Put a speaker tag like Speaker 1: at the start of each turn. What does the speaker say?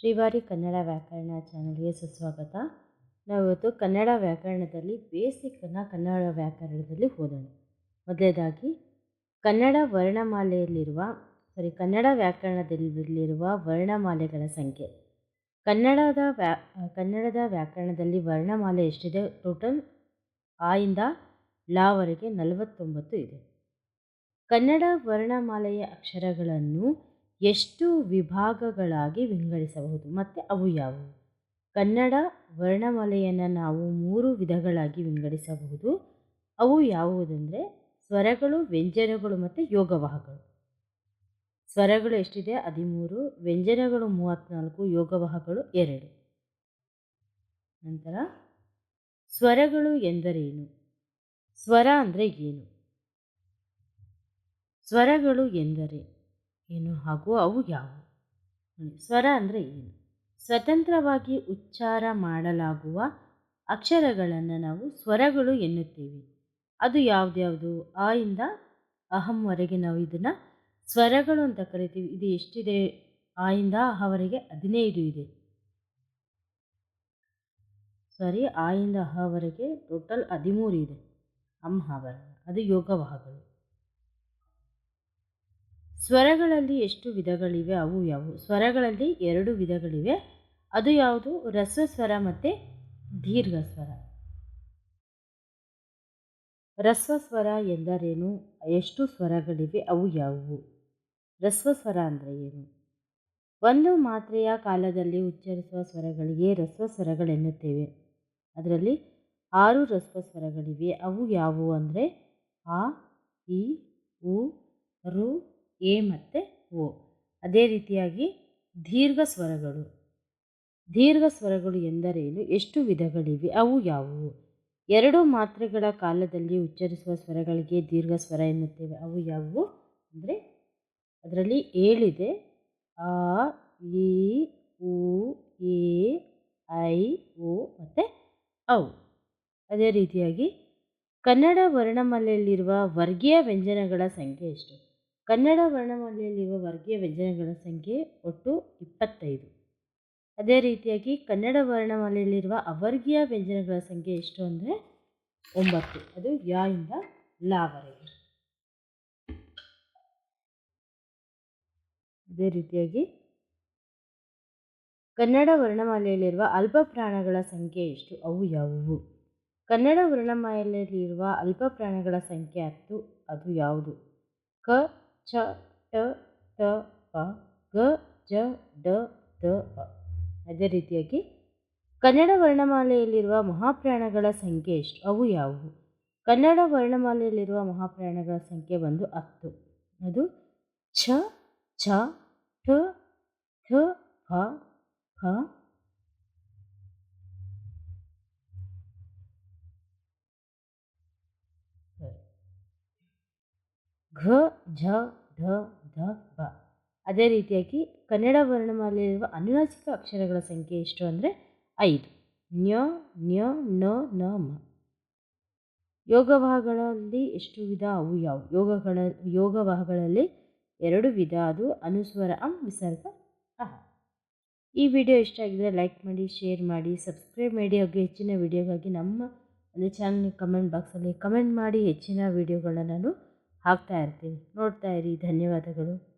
Speaker 1: ಶ್ರೀವಾರಿ ಕನ್ನಡ ವ್ಯಾಕರಣ ಚಾನಲ್ಗೆ ಸುಸ್ವಾಗತ. ನಾವು ಇವತ್ತು ಕನ್ನಡ ವ್ಯಾಕರಣದಲ್ಲಿ ಬೇಸಿಕ್ಕನ್ನು ಕನ್ನಡ ವ್ಯಾಕರಣದಲ್ಲಿ ಓದೋಣ. ಮೊದಲೇದಾಗಿ, ಕನ್ನಡ ವರ್ಣಮಾಲೆಯಲ್ಲಿರುವ ಸಾರಿ ಕನ್ನಡ ವ್ಯಾಕರಣದಲ್ಲಿರುವ ವರ್ಣಮಾಲೆಗಳ ಸಂಖ್ಯೆ. ಕನ್ನಡದ ವ್ಯಾ, ಕನ್ನಡದ ವ್ಯಾಕರಣದಲ್ಲಿ ವರ್ಣಮಾಲೆ ಎಷ್ಟಿದೆ? ಟೋಟಲ್ ಆಯಿಂದ ಲಾವರೆಗೆ ನಲವತ್ತೊಂಬತ್ತು ಇದೆ. ಕನ್ನಡ ವರ್ಣಮಾಲೆಯ ಅಕ್ಷರಗಳನ್ನು ಎಷ್ಟು ವಿಭಾಗಗಳಾಗಿ ವಿಂಗಡಿಸಬಹುದು. ಮತ್ತು ಅವು ಯಾವುವು? ಕನ್ನಡ ವರ್ಣಮಾಲೆಯನ್ನು ನಾವು ಮೂರು ವಿಧಗಳಾಗಿ ವಿಂಗಡಿಸಬಹುದು. ಅವು ಯಾವುದೆಂದರೆ ಸ್ವರಗಳು, ವ್ಯಂಜನಗಳು ಮತ್ತು ಯೋಗವಾಹಗಳು ಸ್ವರಗಳು ಎಷ್ಟಿದೆ? ಹದಿಮೂರು, ವ್ಯಂಜನಗಳು ಮೂವತ್ತ್ನಾಲ್ಕು ಯೋಗವಾಹಗಳು ಎರಡು. ನಂತರ ಸ್ವರಗಳು ಎಂದರೇನು? ಸ್ವರ ಅಂದರೆ ಏನು? ಸ್ವರಗಳು ಎಂದರೆ ಏನು ಹಾಗೂ ಅವು ಯಾವುವು? ಸ್ವರ ಅಂದರೆ ಏನು? ಸ್ವತಂತ್ರವಾಗಿ ಉಚ್ಚಾರ ಮಾಡಲಾಗುವ ಅಕ್ಷರಗಳನ್ನು ನಾವು ಸ್ವರಗಳು ಎನ್ನುತ್ತೇವೆ. ಅದು ಯಾವುದ್ಯಾವುದು? ಆ ಇಂದ ಅಹಂವರೆಗೆ ನಾವು ಇದನ್ನು ಸ್ವರಗಳು ಅಂತ ಕರಿತೀವಿ. ಇದು ಎಷ್ಟಿದೆ? ಆ ಇಂದ ಅಹವರೆಗೆ ಹದಿನೈದು ಇದೆ. ಸಾರಿ, ಆ ಅಹವರೆಗೆ ಟೋಟಲ್ ಹದಿಮೂರು ಇದೆ. ಅಂಹಾವರಣ ಅದು ಯೋಗವಾಹಗಳು. ಸ್ವರಗಳಲ್ಲಿ ಎಷ್ಟು ವಿಧಗಳಿವೆ, ಅವು ಯಾವುವು? ಸ್ವರಗಳಲ್ಲಿ ಎರಡು ವಿಧಗಳಿವೆ. ಅದು ಯಾವುದು? ರಸ್ವ ಸ್ವರ ಮತ್ತು ದೀರ್ಘ ಸ್ವರ ಎಂದರೇನು? ಎಷ್ಟು ಸ್ವರಗಳಿವೆ, ಅವು ಯಾವುವು? ರಸ್ವ ಸ್ವರ ಅಂದರೆ ಏನು? ಒಂದು ಮಾತ್ರೆಯ ಕಾಲದಲ್ಲಿ ಉಚ್ಚರಿಸುವ ಸ್ವರಗಳಿಗೆ ರಸ್ವ ಸ್ವರಗಳೆನ್ನುತ್ತೇವೆ ಅದರಲ್ಲಿ ಆರು ರಸ್ವ ಅವು ಯಾವುವು ಅಂದರೆ, ಆ, ಇ, ಉ, ರು ಎ ಮತ್ತು ಓ ಅದೇ ರೀತಿಯಾಗಿ ದೀರ್ಘ ಸ್ವರಗಳು. ದೀರ್ಘ ಸ್ವರಗಳು ಎಂದರೇನು? ಎಷ್ಟು ವಿಧಗಳಿವೆ? ಅವು ಯಾವುವು? ಎರಡು ಮಾತ್ರೆಗಳ ಕಾಲದಲ್ಲಿ ಉಚ್ಚರಿಸುವ ಸ್ವರಗಳಿಗೆ ದೀರ್ಘ ಸ್ವರ ಎನ್ನುತ್ತೇವೆ. ಅವು ಯಾವುವು? ಅಂದರೆ ಅದರಲ್ಲಿ ಏಳಿದೆ. ಆ ಇ ಉ, ಎ, ಐ ಓ ಮತ್ತು ಅವು ಅದೇ ರೀತಿಯಾಗಿ ಕನ್ನಡ ವರ್ಣಮಾಲೆಯಲ್ಲಿರುವ ವರ್ಗೀಯ ವ್ಯಂಜನಗಳ ಸಂಖ್ಯೆ ಎಷ್ಟು? ಕನ್ನಡ ವರ್ಣಮಾಲೆಯಲ್ಲಿರುವ ವರ್ಗೀಯ ವ್ಯಂಜನಗಳ ಸಂಖ್ಯೆ ಒಟ್ಟು ಇಪ್ಪತ್ತೈದು. ಅದೇ ರೀತಿಯಾಗಿ ಕನ್ನಡ ವರ್ಣಮಾಲೆಯಲ್ಲಿರುವ ಅವರ್ಗೀಯ ವ್ಯಂಜನಗಳ ಸಂಖ್ಯೆ ಎಷ್ಟು ಅಂದರೆ ಒಂಬತ್ತು. ಅದು ಯಾ ಇಂದ ಲಾವರೆಗೆ ಅದೇ ರೀತಿಯಾಗಿ ಕನ್ನಡ ವರ್ಣಮಾಲೆಯಲ್ಲಿರುವ ಅಲ್ಪ ಪ್ರಾಣಗಳ ಸಂಖ್ಯೆ ಎಷ್ಟು? ಅವು ಯಾವುವು? ಕನ್ನಡ ವರ್ಣಮಾಲೆಯಲ್ಲಿರುವ ಅಲ್ಪ ಪ್ರಾಣಗಳ ಸಂಖ್ಯೆ ಹತ್ತು. ಅದು ಯಾವುದು? ಕ ಚ ಟ ತ ಪ, ಗ, ಜ, ಡ, ದ, ಪ. ಅದೇ ರೀತಿಯಾಗಿ ಕನ್ನಡ ವರ್ಣಮಾಲೆಯಲ್ಲಿರುವ ಮಹಾಪ್ರಾಣಗಳ ಸಂಖ್ಯೆ ಎಷ್ಟು? ಅವು ಯಾವುವು? ಕನ್ನಡ ವರ್ಣಮಾಲೆಯಲ್ಲಿರುವ ಮಹಾಪ್ರಾಣಗಳ ಸಂಖ್ಯೆ ಬಂದು ಹತ್ತು. ಅದು ಛ ಛ ಠ ಠ ಫ ಫ ಘ, ಝ ಢ ಧ ಬ ಅದೇ ರೀತಿಯಾಗಿ ಕನ್ನಡ ವರ್ಣಮಾಲೆಯಲ್ಲಿರುವ ಅನುನಾಸಿಕ ಅಕ್ಷರಗಳ ಸಂಖ್ಯೆ ಎಷ್ಟು ಅಂದರೆ ಐದು. ನ್ಯ ನ್ಯ, ನ ನ, ಮ. ಯೋಗವಾಹಗಳಲ್ಲಿ ಎಷ್ಟು ವಿಧ? ಅವು ಯಾವು? ಯೋಗಗಳ, ಯೋಗವಾಹಗಳಲ್ಲಿ ಎರಡು ವಿಧ. ಅದು ಅನುಸ್ವರ, ಅಂ, ವಿಸರ್ಗ, ಅಹ. ಈ ವಿಡಿಯೋ ಇಷ್ಟ ಆಗಿದ್ರೆ ಲೈಕ್ ಮಾಡಿ, ಶೇರ್ ಮಾಡಿ, ಸಬ್ಸ್ಕ್ರೈಬ್ ಮಾಡಿ. ಹಾಗೆ ಹೆಚ್ಚಿನ ವಿಡಿಯೋಗಾಗಿ ನಮ್ಮ ಒಂದು ಚಾನಲ್ ಕಮೆಂಟ್ ಬಾಕ್ಸಲ್ಲಿ ಕಮೆಂಟ್ ಮಾಡಿ. ಹೆಚ್ಚಿನ ವಿಡಿಯೋಗಳನ್ನು ನಾನು ಹಾಕ್ತಾ ಇರ್ತೀವಿ ನೋಡ್ತಾ ಇರಿ. ಧನ್ಯವಾದಗಳು.